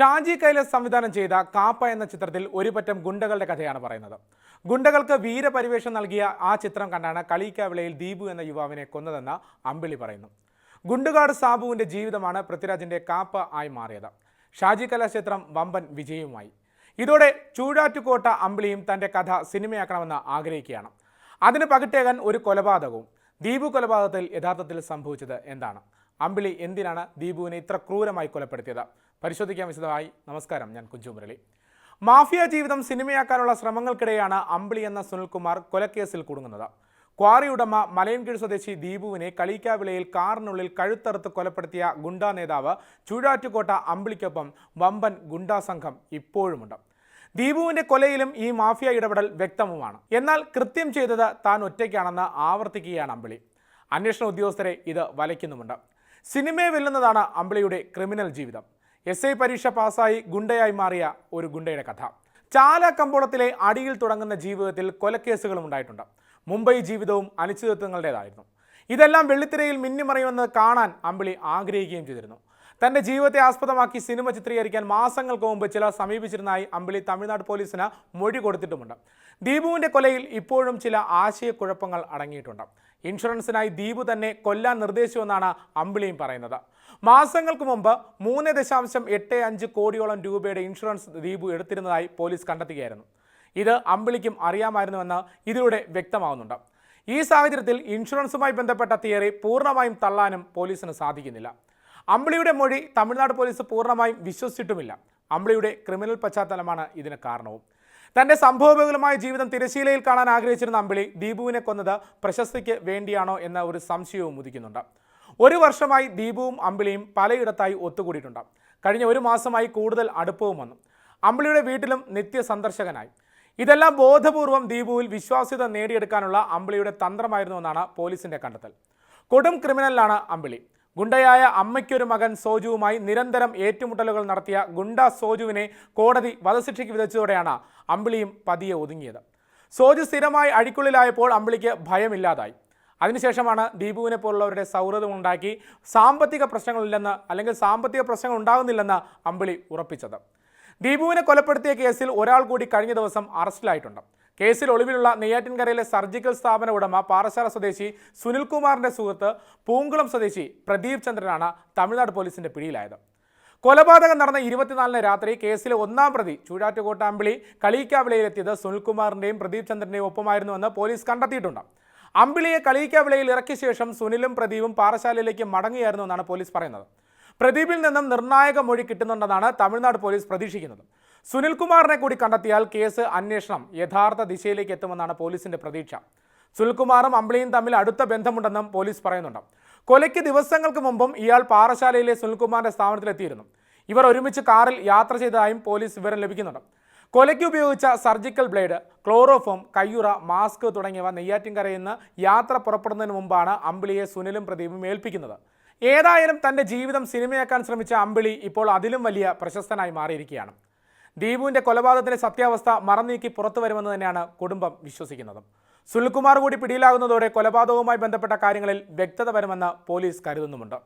ഷാജി കൈലസ് സംവിധാനം ചെയ്ത കാപ്പ എന്ന ചിത്രത്തിൽ ഒരു പറ്റം ഗുണ്ടകളുടെ കഥയാണ് പറയുന്നത്. ഗുണ്ടകൾക്ക് വീരപരിവേഷം നൽകിയ ആ ചിത്രം കണ്ടാണ് കളിക്കാവിളയിൽ ദീപു എന്ന യുവാവിനെ കൊന്നതെന്ന് അമ്പിളി പറയുന്നു. ഗുണ്ടുകാട് സാബുവിന്റെ ജീവിതമാണ് പൃഥ്വിരാജിന്റെ കാപ്പ ആയി മാറിയത്. ഷാജി കൈലാസ് ചിത്രം വമ്പൻ വിജയവുമായി. ഇതോടെ ചൂഴാറ്റുകോട്ട അമ്പിളിയും തന്റെ കഥ സിനിമയാക്കണമെന്ന് ആഗ്രഹിക്കുകയാണ്. അതിന് പകിട്ടേകാൻ ഒരു കൊലപാതകവും ദീപു കൊലപാതകത്തിൽ യഥാർത്ഥത്തിൽ സംഭവിച്ചത് എന്താണ്? അമ്പിളി എന്തിനാണ് ദീപുവിനെ ഇത്ര ക്രൂരമായി കൊലപ്പെടുത്തിയത്? പരിശോധിക്കാൻ വിശദമായി. നമസ്കാരം ഞാൻ കുഞ്ചു മുരളി. മാഫിയ ജീവിതം സിനിമയാക്കാനുള്ള ശ്രമങ്ങൾക്കിടെയാണ് അമ്പിളി എന്ന സുനിൽകുമാർ കൊലക്കേസിൽ കുടുങ്ങുന്നത്. ക്വാറി ഉടമ മലയൻകീഴ് സ്വദേശി ദീപുവിനെ കളിക്കാവിളയിൽ കാറിനുള്ളിൽ കഴുത്തറുത്ത് കൊലപ്പെടുത്തിയ ഗുണ്ടാ നേതാവ് ചൂഴാറ്റുകോട്ട അമ്പിളിക്കൊപ്പം വമ്പൻ ഗുണ്ടാ സംഘം ഇപ്പോഴുമുണ്ട്. ദീപുവിന്റെ കൊലയിലും ഈ മാഫിയ ഇടപെടൽ വ്യക്തവുമാണ്. എന്നാൽ കൃത്യം ചെയ്തത് താൻ ഒറ്റയ്ക്കാണെന്ന് ആവർത്തിക്കുകയാണ് അമ്പിളി. അന്വേഷണ ഉദ്യോഗസ്ഥരെ ഇത് വലയ്ക്കുന്നുമുണ്ട്. സിനിമയെ വെല്ലുന്നതാണ് അമ്പിളിയുടെ ക്രിമിനൽ ജീവിതം. എസ് ഐ പരീക്ഷ പാസ്സായി ഗുണ്ടയായി മാറിയ ഒരു ഗുണ്ടയുടെ കഥ. ചാല കമ്പോളത്തിലെ അടിയിൽ തുടങ്ങുന്ന ജീവിതത്തിൽ കൊലക്കേസുകളും ഉണ്ടായിട്ടുണ്ട്. മുംബൈ ജീവിതവും അനിശ്ചിതത്വങ്ങളുടേതായിരുന്നു. ഇതെല്ലാം വെള്ളിത്തിരയിൽ മിന്നിമറിയുമെന്ന് കാണാൻ അമ്പിളി ആഗ്രഹിക്കുകയും ചെയ്തിരുന്നു. തന്റെ ജീവിതത്തെ ആസ്പദമാക്കി സിനിമ ചിത്രീകരിക്കാൻ മാസങ്ങൾക്ക് മുമ്പ് ചിലർ സമീപിച്ചിരുന്നതായി അമ്പിളി തമിഴ്നാട് പോലീസിന് മൊഴി കൊടുത്തിട്ടുമുണ്ട്. ദീപുവിന്റെ കൊലയിൽ ഇപ്പോഴും ചില ആശയക്കുഴപ്പങ്ങൾ അടങ്ങിയിട്ടുണ്ട്. ഇൻഷുറൻസിനായി ദീപു തന്നെ കൊല്ലാൻ നിർദ്ദേശിച്ചുവെന്നാണ് അമ്പിളിയും പറയുന്നത്. മാസങ്ങൾക്ക് മുമ്പ് മൂന്ന് ദശാംശം എട്ട് അഞ്ച് കോടിയോളം രൂപയുടെ ഇൻഷുറൻസ് ദീപു എടുത്തിരുന്നതായി പോലീസ് കണ്ടെത്തുകയായിരുന്നു. ഇത് അമ്പിളിക്കും അറിയാമായിരുന്നുവെന്ന് ഇതിലൂടെ വ്യക്തമാവുന്നുണ്ട്. ഈ സാഹചര്യത്തിൽ ഇൻഷുറൻസുമായി ബന്ധപ്പെട്ട തിയറി പൂർണമായും തള്ളാനും പോലീസിന് സാധിക്കുന്നില്ല. അമ്പിളിയുടെ മൊഴി തമിഴ്നാട് പോലീസ് പൂർണമായും വിശ്വസിച്ചിട്ടുമില്ല. അമ്പിളിയുടെ ക്രിമിനൽ പശ്ചാത്തലമാണ് ഇതിന് കാരണവും. തന്റെ സംഭവബഹുലമായ ജീവിതം തിരശീലയിൽ കാണാൻ ആഗ്രഹിച്ചിരുന്ന അമ്പിളി ദീപുവിനെ കൊന്നത് പ്രശസ്തിക്ക് വേണ്ടിയാണോ എന്ന ഒരു സംശയവും ഉദിക്കുന്നുണ്ട്. ഒരു വർഷമായി ദീപുവും അമ്പിളിയും പലയിടത്തായി ഒത്തുകൂടിയിട്ടുണ്ട്. കഴിഞ്ഞ ഒരു മാസമായി കൂടുതൽ അടുപ്പവും വന്നു. അമ്പിളിയുടെ വീട്ടിലും നിത്യ സന്ദർശകനായി ഇതെല്ലാം ബോധപൂർവം ദീപുവിൽ വിശ്വാസ്യത നേടിയെടുക്കാനുള്ള അമ്പിളിയുടെ തന്ത്രമായിരുന്നുവെന്നാണ് പോലീസിന്റെ കണ്ടെത്തൽ. കൊടും ക്രിമിനലാണ് അമ്പിളി. ഗുണ്ടയായ അമ്മയ്ക്കൊരു മകൻ സോജുവുമായി നിരന്തരം ഏറ്റുമുട്ടലുകൾ നടത്തിയ ഗുണ്ട സോജുവിനെ കോടതി വധശിക്ഷയ്ക്ക് വിധിച്ചതോടെയാണ് അമ്പിളിയും പതിയെ ഒതുങ്ങിയത്. സോജു സ്ഥിരമായി അഴിക്കുള്ളിലായപ്പോൾ അമ്പിളിക്ക് ഭയമില്ലാതായി. അതിനുശേഷമാണ് ദീപുവിനെ പോലുള്ളവരുടെ സൗഹൃദം ഉണ്ടാക്കി സാമ്പത്തിക പ്രശ്നങ്ങളില്ലെന്ന് അല്ലെങ്കിൽ സാമ്പത്തിക പ്രശ്നങ്ങൾ ഉണ്ടാകുന്നില്ലെന്ന് അമ്പിളി ഉറപ്പിച്ചത്. ദീപുവിനെ കൊലപ്പെടുത്തിയ കേസിൽ ഒരാൾ കൂടി കഴിഞ്ഞ ദിവസം അറസ്റ്റിലായിട്ടുണ്ട്. കേസിൽ ഒളിവിലുള്ള നെയ്യാറ്റിൻകരയിലെ സർജിക്കൽ സ്ഥാപന ഉടമ പാറശാല സ്വദേശി സുനിൽകുമാറിന്റെ സുഹൃത്ത് പൂങ്കുളം സ്വദേശി പ്രദീപ് ചന്ദ്രനാണ് തമിഴ്നാട് പോലീസിന്റെ പിടിയിലായത്. കൊലപാതകം നടന്ന ഇരുപത്തിനാലിന് രാത്രി കേസിലെ ഒന്നാം പ്രതി ചൂഴാറ്റുകോട്ടാമ്പിളി കളിയിക്കാവിളയിലെത്തിയത് സുനിൽകുമാറിന്റെയും പ്രദീപ് ചന്ദ്രന്റെയും ഒപ്പമായിരുന്നുവെന്ന് പോലീസ് കണ്ടെത്തിയിട്ടുണ്ട്. അമ്പിളിയെ കളിയിക്കാവിളയിൽ ഇറക്കിയ ശേഷം സുനിലും പ്രദീപും പാറശാലയിലേക്ക് മടങ്ങുകയായിരുന്നു എന്നാണ് പോലീസ് പറയുന്നത്. പ്രദീപിൽ നിന്നും നിർണായക മൊഴി കിട്ടുന്നുണ്ടെന്നാണ് തമിഴ്നാട് പോലീസ് പ്രതീക്ഷിക്കുന്നത്. സുനിൽകുമാറിനെ കൂടി കണ്ടെത്തിയാൽ കേസ് അന്വേഷണം യഥാർത്ഥ ദിശയിലേക്ക് എത്തുമെന്നാണ് പോലീസിന്റെ പ്രതീക്ഷ. സുനിൽകുമാറും അമ്പിളിയും തമ്മിൽ അടുത്ത ബന്ധമുണ്ടെന്നും പോലീസ് പറയുന്നുണ്ട്. കൊലയ്ക്ക് ദിവസങ്ങൾക്ക് മുമ്പും ഇയാൾ പാറശാലയിലെ സുനിൽകുമാറിന്റെ സ്ഥാപനത്തിലെത്തിയിരുന്നു. ഇവർ ഒരുമിച്ച് കാറിൽ യാത്ര ചെയ്തതായും പോലീസ് വിവരം ലഭിക്കുന്നുണ്ട്. കൊലയ്ക്ക് ഉപയോഗിച്ച സർജിക്കൽ ബ്ലേഡ് ക്ലോറോഫോം കയ്യുറ മാസ്ക് തുടങ്ങിയവ നെയ്യാറ്റിൻകരയിൽ നിന്ന് യാത്ര പുറപ്പെടുന്നതിന് മുമ്പാണ് അമ്പിളിയെ സുനിലും പ്രദീപും ഏൽപ്പിക്കുന്നത്. ഏതായാലും തന്റെ ജീവിതം സിനിമയാക്കാൻ ശ്രമിച്ച അമ്പിളി ഇപ്പോൾ അതിലും വലിയ പ്രശസ്തനായി മാറിയിരിക്കുകയാണ്. ദീപുവിന്റെ കൊലപാതകത്തിന്റെ സത്യാവസ്ഥ മറന്നീക്കി പുറത്തു വരുമെന്ന് തന്നെയാണ് കുടുംബം വിശ്വസിക്കുന്നത്. സുനിൽകുമാർ കൂടി പിടിയിലാകുന്നതോടെ കൊലപാതകവുമായി ബന്ധപ്പെട്ട കാര്യങ്ങളിൽ വ്യക്തത വരുമെന്ന് പോലീസ് കരുതുന്നുമുണ്ട്.